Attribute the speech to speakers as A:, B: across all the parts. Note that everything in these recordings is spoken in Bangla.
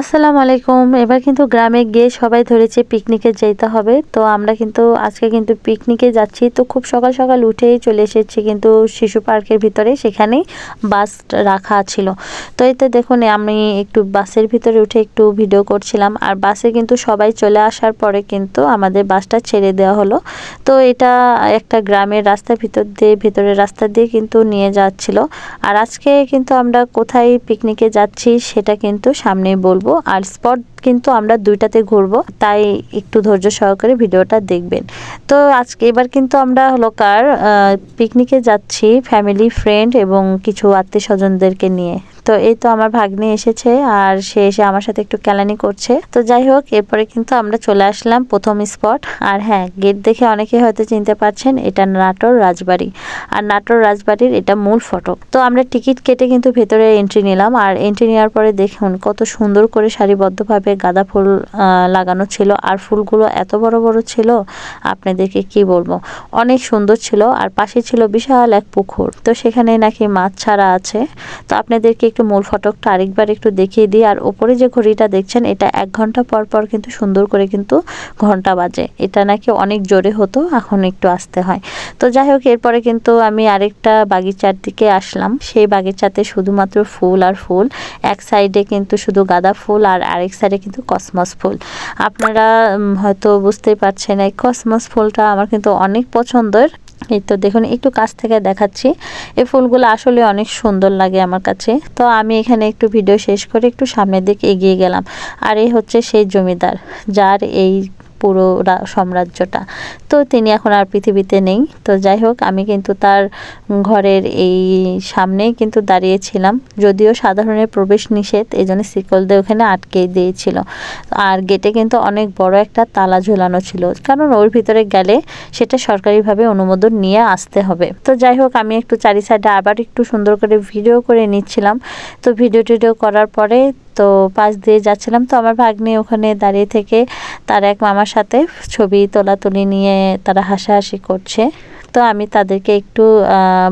A: আসসালামু আলাইকুম। এবার কিন্তু গ্রামে গিয়ে সবাই ধরেছে পিকনিকে যেতে হবে। তো আমরা কিন্তু আজকে কিন্তু পিকনিকে যাচ্ছি। তো খুব সকাল সকাল উঠেই চলে এসেছি কিন্তু শিশু পার্কের ভিতরে। সেখানেই বাস রাখা ছিল। তো এতে দেখুন, আমি একটু বাসের ভিতরে উঠে একটু ভিডিও করছিলাম। আর বাসে কিন্তু সবাই চলে আসার পরে কিন্তু আমাদের বাসটা ছেড়ে দেওয়া হলো। তো এটা একটা গ্রামের রাস্তার ভিতর দিয়ে, ভিতরের রাস্তা দিয়ে কিন্তু নিয়ে যাচ্ছিল। আর আজকে কিন্তু আমরা কোথায় পিকনিকে যাচ্ছি সেটা কিন্তু সামনেই বলব। আর স্পট কিন্তু আমরা দুইটাতে ঘুরবো, তাই একটু ধৈর্য সহকারে ভিডিওটা দেখবেন। তো আজকে এবার কিন্তু আমরা হলো কার পিকনিকে যাচ্ছি ফ্যামিলি ফ্রেন্ড এবং কিছু আত্মীয় স্বজনদেরকে নিয়ে। তো এই তো আমার ভাগ্নে এসেছে আর সে এসে আমার সাথে একটু ক্যালানি করছে। তো যাই হোক, এরপরে কিন্তু আমরা চলে আসলাম প্রথম স্পট। আর হ্যাঁ গেট দেখে অনেকে হয়তো চিনতে পারছেন, এটা নাটোর রাজবাড়ি। আর নাটোর রাজবাড়ির এটা মূল ফটক। তো আমরা টিকিট কেটে কিন্তু ভেতরে এন্ট্রি নিলাম। আর এন্ট্রি নেওয়ার পরে দেখুন, কত সুন্দর করে সারিবদ্ধভাবে গাঁদা ফুল লাগানো ছিল। আর ফুলগুলো এত বড় বড় ছিল, আপনাদেরকে কি বলব? অনেক সুন্দর ছিল। আর পাশে ছিল বিশাল এক পুকুর। তো সেখানে নাকি মাছ ছাড়া আছে। তো আপনাদেরকে একটু মূল ফটকটা আরেকবার একটু দেখিয়ে দিই। আর ওপরে যে ঘড়িটা দেখছেন, এটা এক ঘণ্টা পর পর কিন্তু সুন্দর করে কিন্তু ঘণ্টা বাজে। এটা নাকি অনেক জোরে হতো, এখন একটু আসতে হয়। তো যাই হোক, এরপরে কিন্তু আমি আরেকটা বাগিচার দিকে আসলাম। সেই বাগিচাতে শুধুমাত্র ফুল আর ফুল, এক সাইডে কিন্তু শুধু গাঁদা ফুল আর আরেক সাইডে কিন্তু কসমস ফুল। আপনারা হয়তো বুঝতেই পারছেন, এই কসমস ফুলটা আমার কিন্তু অনেক পছন্দের। এই তো দেখুন, একটু কাছ থেকে দেখাচ্ছি। এই ফুলগুলো আসলে অনেক সুন্দর লাগে আমার কাছে। তো আমি এখানে একটু ভিডিও শেষ করে একটু সামনের দিকে এগিয়ে গেলাম। আর এই হচ্ছে সেই জমিদার, যার এই পুরো সাম্রাজ্যটা। তো তিনি এখন আর পৃথিবীতে নেই। তো যাই হোক, আমি কিন্তু তার ঘরের এই সামনেই কিন্তু দাঁড়িয়েছিলাম। যদিও সাধারণের প্রবেশ নিষেধ, এই জন্য দিয়ে ওখানে আটকে দিয়েছিল। আর গেটে কিন্তু অনেক বড় একটা তালা ঝোলানো ছিল। কারণ ওর ভিতরে গেলে সেটা সরকারিভাবে অনুমোদন নিয়ে আসতে হবে। তো যাই হোক, আমি একটু চারি সাইডে আবার একটু সুন্দর করে ভিডিও করে নিচ্ছিলাম। তো ভিডিও টিডিও করার পরে তো পাশ দিয়ে যাচ্ছিলাম, তো আমার ভাগ্নে ওখানে দাঁড়িয়ে থেকে তার এক মামার সাথে ছবি তোলা তুলি নিয়ে তারা হাসাহাসি করছে। তো আমি তাদেরকে একটু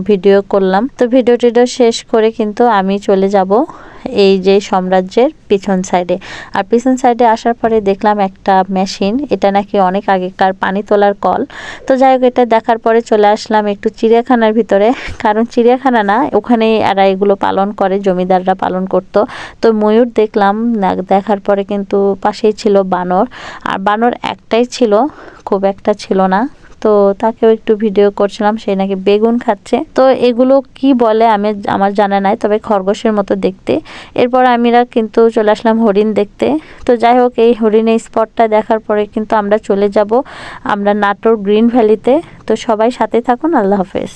A: ভিডিও করলাম। তো ভিডিও টিডিও শেষ করে কিন্তু আমি চলে যাব এই যে সাম্রাজ্যের পিছন সাইডে আর পিছন সাইডে আসার পরে দেখলাম একটা মেশিন এটা নাকি অনেক আগেকার পানি তোলার কল। তো যাই হোক, এটা দেখার পরে চলে আসলাম একটু চিড়িয়াখানার ভিতরে। কারণ চিড়িয়াখানা না ওখানে এরা এগুলো পালন করে, জমিদাররা পালন করত। তো ময়ূর দেখলাম দেখার পরে কিন্তু পাশেই ছিল বানর। আর বানর একটাই ছিল, খুব একটা ছিল না। তো তাকেও একটু ভিডিও করছিলাম সেই নাকি বেগুন খাচ্ছে। তো এগুলো কি বলে আমি আমার জানা নাই, তবে খরগোশের মতো দেখতে। এরপর আমিরা কিন্তু চলে আসলাম হরিণ দেখতে। তো যাই হোক, এই হরিণের স্পটটা দেখার পরে কিন্তু আমরা চলে যাব, আমরা নাটোর গ্রিন ভ্যালিতে। তো সবাই সাথে থাকুন, আল্লাহ হাফেজ।